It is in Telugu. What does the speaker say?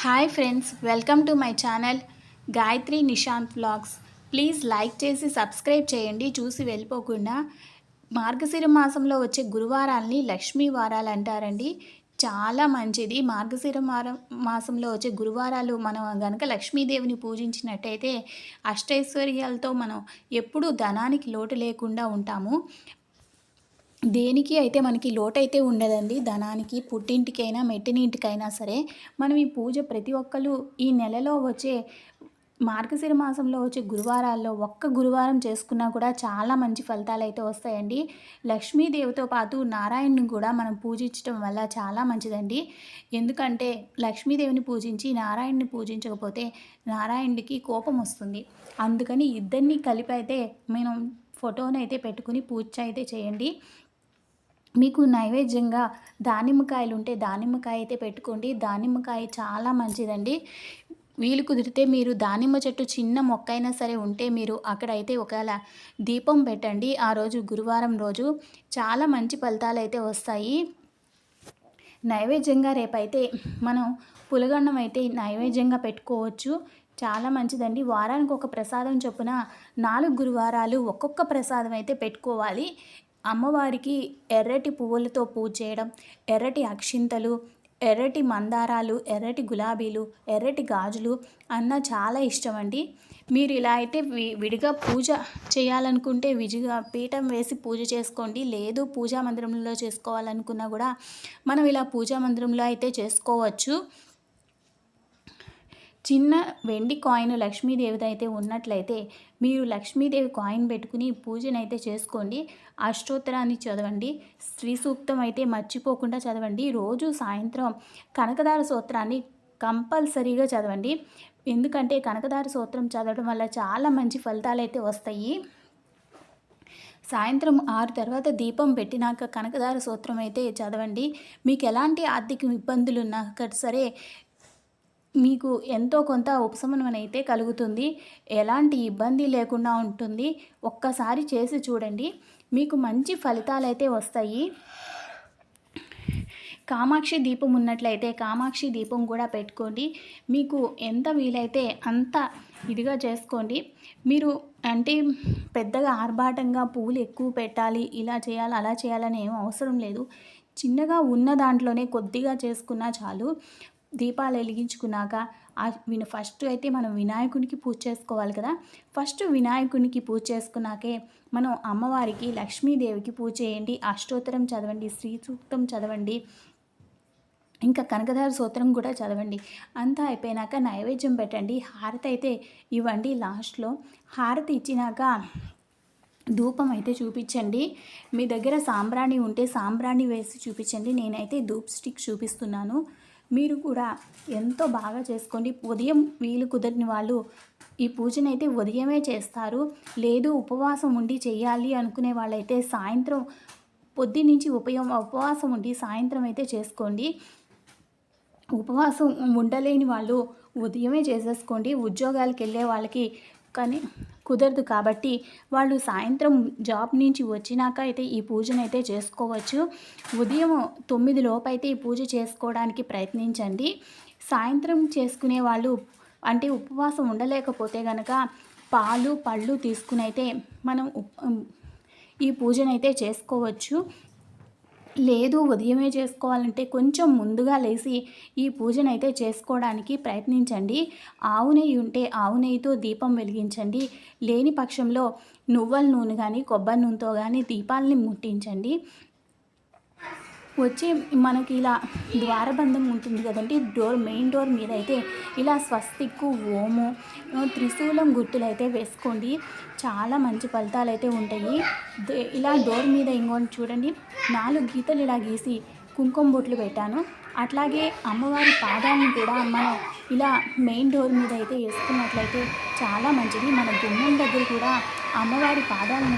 Hi friends welcome to my channel Gayatri Nishant vlogs please like చేసి సబ్స్క్రైబ్ చేయండి. చూసి వెళ్ళిపోకుండా మార్గశిర మాసంలో వచ్చే గురువారాలని లక్ష్మీ వారాలు అంటారండి. చాలా మంచిది. మార్గశిర వారం మాసంలో వచ్చే గురువారాలు మనం గనక లక్ష్మీదేవిని పూజించినట్టయితే అష్టైశ్వర్యాలతో మనం ఎప్పుడూ ధనానికి లోటు లేకుండా ఉంటాము. దేనికి అయితే మనకి లోటైతే ఉండదండి ధనానికి పుట్టింటికైనా మెట్టినింటికైనా సరే మనం ఈ పూజ ప్రతి ఒక్కరు ఈ నెలలో వచ్చే మార్గశిర మాసంలో వచ్చే గురువారాల్లో ఒక్క గురువారం చేసుకున్నా కూడా చాలా మంచి ఫలితాలు అయితే వస్తాయండి. లక్ష్మీదేవితో పాటు నారాయణ్ని కూడా మనం పూజించడం వల్ల చాలా మంచిదండి. ఎందుకంటే లక్ష్మీదేవిని పూజించి నారాయణ్ని పూజించకపోతే నారాయణుడికి కోపం వస్తుంది. అందుకని ఇద్దరిని కలిపి అయితే మనం ఫోటోని అయితే పెట్టుకుని పూజ అయితే చేయండి. మీకు నైవేద్యంగా దానిమ్మకాయలు ఉంటే దానిమ్మకాయ అయితే పెట్టుకోండి. దానిమ్మకాయ చాలా మంచిదండి. వీలు కుదిరితే మీరు దానిమ్మ చెట్టు చిన్న మొక్క అయినా సరే ఉంటే మీరు అక్కడైతే ఒకవేళ దీపం పెట్టండి. ఆ రోజు గురువారం రోజు చాలా మంచి ఫలితాలు అయితే వస్తాయి. నైవేద్యంగా రేపైతే మనం పులగన్నం అయితే నైవేద్యంగా పెట్టుకోవచ్చు. చాలా మంచిదండి. వారానికి ఒక ప్రసాదం చొప్పున నాలుగు గురువారాలు ఒక్కొక్క ప్రసాదం అయితే పెట్టుకోవాలి. అమ్మవారికి ఎర్రటి పువ్వులతో పూజ చేయడం ఎర్రటి అక్షింతలు ఎర్రటి మందారాలు ఎర్రటి గులాబీలు ఎర్రటి గాజులు అన్న చాలా ఇష్టం అండి మీరు ఇలా అయితే వి విడిగా పూజ చేయాలనుకుంటే విడిగా పీఠం వేసి పూజ చేసుకోండి. లేదు పూజా మందిరంలో చేసుకోవాలనుకున్నా కూడా మనం ఇలా పూజా మందిరంలో అయితే చేసుకోవచ్చు. చిన్న వెండి కాయిన్ లక్ష్మీదేవిది అయితే ఉన్నట్లయితే మీరు లక్ష్మీదేవి కాయిన్ పెట్టుకుని పూజనైతే చేసుకోండి. అష్టోత్తరాన్ని చదవండి. స్త్రీ సూక్తం అయితే మర్చిపోకుండా చదవండి. రోజు సాయంత్రం కనకదార సూత్రాన్ని కంపల్సరీగా చదవండి. ఎందుకంటే కనకదార సూత్రం చదవడం వల్ల చాలా మంచి ఫలితాలు అయితే వస్తాయి. సాయంత్రం ఆరు తర్వాత దీపం పెట్టినాక కనకదార సూత్రం అయితే చదవండి. మీకు ఎలాంటి ఆర్థిక ఇబ్బందులు ఉన్నా సరే మీకు ఎంతో కొంత ఉపశమనం అయితే కలుగుతుంది. ఎలాంటి ఇబ్బంది లేకుండా ఉంటుంది. ఒక్కసారి చేసి చూడండి. మీకు మంచి ఫలితాలు అయితే వస్తాయి. కామాక్షి దీపం ఉన్నట్లయితే కామాక్షి దీపం కూడా పెట్టుకోండి. మీకు ఎంత వీలైతే అంత ఇదిగా చేసుకోండి. మీరు అంటే పెద్దగా ఆర్భాటంగా పువ్వులు ఎక్కువ పెట్టాలి ఇలా చేయాలి అలా చేయాలని ఏం అవసరం లేదు. చిన్నగా ఉన్న దాంట్లోనే కొద్దిగా చేసుకున్నా చాలు. దీపాలు వెలిగించుకున్నాక ఫస్ట్ అయితే మనం వినాయకునికి పూజ చేసుకోవాలి కదా. ఫస్ట్ వినాయకునికి పూజ చేసుకున్నాకే మనం అమ్మవారికి లక్ష్మీదేవికి పూజ చేయండి. అష్టోత్తరం చదవండి శ్రీ సూక్తం చదవండి. ఇంకా కనకదార సూత్రం కూడా చదవండి. అంతా అయిపోయినాక నైవేద్యం పెట్టండి. హారతి అయితే ఇవ్వండి లాస్ట్లో. హారతి ఇచ్చినాక ధూపం అయితే చూపించండి. మీ దగ్గర సాంబ్రాణి ఉంటే సాంబ్రాణి వేసి చూపించండి. నేనైతే ధూప్ స్టిక్ చూపిస్తున్నాను. మీరు కూడా ఎంతో బాగా చేసుకోండి. ఉదయం వీలు కుదరని వాళ్ళు ఈ పూజనైతే ఉదయమే చేస్తారు. లేదు ఉపవాసం ఉండి చేయాలి అనుకునే వాళ్ళైతే సాయంత్రం పొద్దు నుంచి ఉపయోగం ఉపవాసం ఉండి సాయంత్రం అయితే చేసుకోండి. ఉపవాసం ఉండలేని వాళ్ళు ఉదయమే చేసేసుకోండి. ఉద్యోగాలకు వెళ్ళే వాళ్ళకి కానీ కుదరదు కాబట్టి వాళ్ళు సాయంత్రం జాబ్ నుంచి వచ్చినాక అయితే ఈ పూజను అయితే చేసుకోవచ్చు. ఉదయం తొమ్మిది లోపు అయితే ఈ పూజ చేసుకోవడానికి ప్రయత్నించండి. సాయంత్రం చేసుకునే వాళ్ళు అంటే ఉపవాసం ఉండలేకపోతే కనుక పాలు పళ్ళు తీసుకుని అయితే మనం ఈ పూజనైతే చేసుకోవచ్చు. లేదు ఉదయమే చేసుకోవాలంటే కొంచెం ముందుగా లేచి ఈ పూజను అయితే చేసుకోవడానికి ప్రయత్నించండి. ఆవు నెయ్యి ఉంటే ఆవు నెయ్యితో దీపం వెలిగించండి. లేని పక్షంలో నువ్వుల నూనె కానీ కొబ్బరి నూనెతో కానీ దీపాలని ముట్టించండి. వచ్చి మనకి ఇలా ద్వారబంధం ఉంటుంది కదండి. డోర్ మెయిన్ డోర్ మీద అయితే ఇలా స్వస్తిక్కు ఓము త్రిశూలం గుర్తులు అయితే వేసుకోండి. చాలా మంచి ఫలితాలు అయితే ఉంటాయి ఇలా డోర్ మీద ఇంకోటి చూడండి. నాలుగు గీతలు ఇలా గీసి కుంకుమ బొట్లు పెట్టాను. అట్లాగే అమ్మవారి పాదాలను కూడా మనం ఇలా మెయిన్ డోర్ మీద అయితే వేసుకున్నట్లయితే చాలా మంచిది. మన గుమ్మం దగ్గర కూడా అమ్మవారి పాదాలను